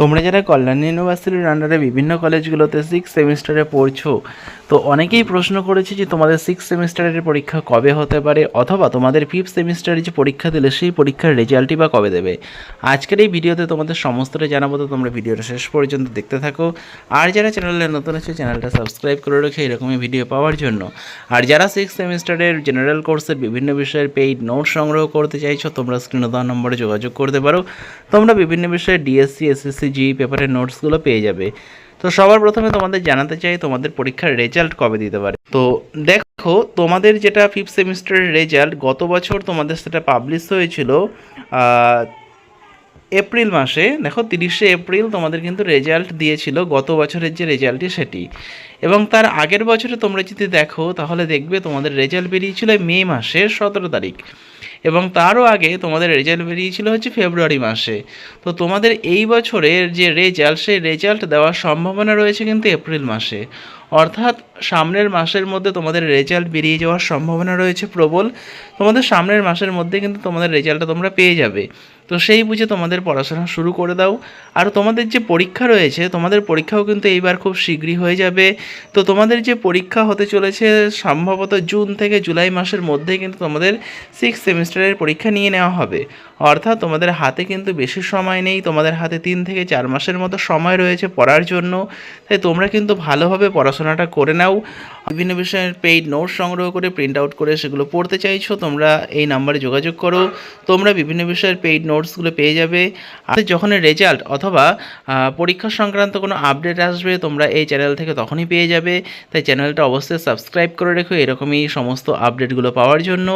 তোমরা যারা কল্যাণী ইউনিভার্সিটির আন্ডারে বিভিন্ন কলেজগুলোতে সিক্স সেমিস্টারে পড়ছো, তো অনেকেই প্রশ্ন করেছে যে তোমাদের সিক্স সেমিস্টারের পরীক্ষা কবে হতে পারে অথবা তোমাদের ফিফথ সেমিস্টারে যে পরীক্ষা দিলে সেই পরীক্ষার রেজাল্টই বা কবে দেবে। আজকের এই ভিডিওতে তোমাদের সমস্তটা জানাব, তো তোমরা ভিডিওটা শেষ পর্যন্ত দেখতে থাকো। আর যারা চ্যানেলে নতুন আছে চ্যানেলটা সাবস্ক্রাইব করে রেখে, এরকমই ভিডিও পাওয়ার জন্য। আর যারা সিক্স সেমিস্টারের জেনারেল কোর্সের বিভিন্ন বিষয়ের পেইড নোট সংগ্রহ করতে চাইছো, তোমরা স্ক্রিনে দেওয়া নম্বরে যোগাযোগ করতে পারো। তোমরা বিভিন্ন বিষয়ে ডিএসসি এসএসসি জি পেপারের নোটসগুলো পেয়ে যাবে। তো সবার প্রথমে তোমাদের জানাতে চাই তোমাদের পরীক্ষার রেজাল্ট কবে দিতে পারে। তো দেখো, তোমাদের যেটা ফিফথ সেমিস্টারের রেজাল্ট গত বছর তোমাদের সেটা পাবলিশ হয়েছিল এপ্রিল মাসে, দেখো তিরিশে এপ্রিল তোমাদের কিন্তু রেজাল্ট দিয়েছিল গত বছরের যে রেজাল্টটি সেটি। এবং তার আগের বছরে তোমরা যদি দেখো, তাহলে দেখবে তোমাদের রেজাল্ট বেরিয়েছিল মে মাসের সতেরো তারিখ। এবং তারও আগে তোমাদের রেজাল্ট বেরিয়েছিল হচ্ছে ফেব্রুয়ারি মাসে। তো তোমাদের এই বছরের যে রেজাল্ট সেই রেজাল্ট দেওয়ার সম্ভাবনা রয়েছে কিন্তু এপ্রিল মাসে। অর্থাৎ সামনের মাসের মধ্যে তোমাদের রেজাল্ট বেরিয়ে যাওয়ার সম্ভাবনা রয়েছে প্রবল। তোমাদের সামনের মাসের মধ্যে কিন্তু তোমাদের রেজাল্টটা তোমরা পেয়ে যাবে। তো সেই বুঝে তোমাদের পড়াশোনা শুরু করে দাও। আর তোমাদের যে পরীক্ষা রয়েছে, তোমাদের পরীক্ষাও কিন্তু এইবার খুব শীঘ্রই হয়ে যাবে। তো তোমাদের যে পরীক্ষা হতে চলেছে, সম্ভবত জুন থেকে জুলাই মাসের মধ্যে কিন্তু তোমাদের সিক্স সেমিস্টারের পরীক্ষা নিয়ে নেওয়া হবে। অর্থাৎ তোমাদের হাতে কিন্তু বেশি সময় নেই, তোমাদের হাতে তিন থেকে চার মাসের মতো সময় রয়েছে পড়ার জন্য। তাই তোমরা কিন্তু ভালোভাবে পড়াশোনাটা করে নাও। বিভিন্ন বিষয়ের পেইড নোট সংগ্রহ করে প্রিন্ট আউট করে সেগুলো পড়তে চাইছো, তোমরা এই নাম্বারে যোগাযোগ করো। তোমরা বিভিন্ন বিষয়ের পেইড নোটসগুলো পেয়ে যাবে। আর যখন রেজাল্ট অথবা পরীক্ষা সংক্রান্ত কোনো আপডেট আসবে, তোমরা এই চ্যানেল থেকে তখনই পেয়ে যাবে। তাই চ্যানেলটা অবশ্যই সাবস্ক্রাইব করে রেখো, এরকমই সমস্ত আপডেটগুলো পাওয়ার জন্য।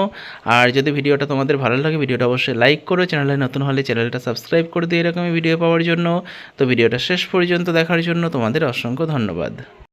আর যদি ভিডিওটা তোমাদের ভালো লাগে ভিডিওটা অবশ্যই লাইক করো। চ্যানেলে নতুন হলে চ্যানেলটা সাবস্ক্রাইব করে দিও, এরকমই ভিডিও পাওয়ার জন্য। তো ভিডিওটা শেষ পর্যন্ত দেখার জন্য তোমাদের অসংখ্য ধন্যবাদ।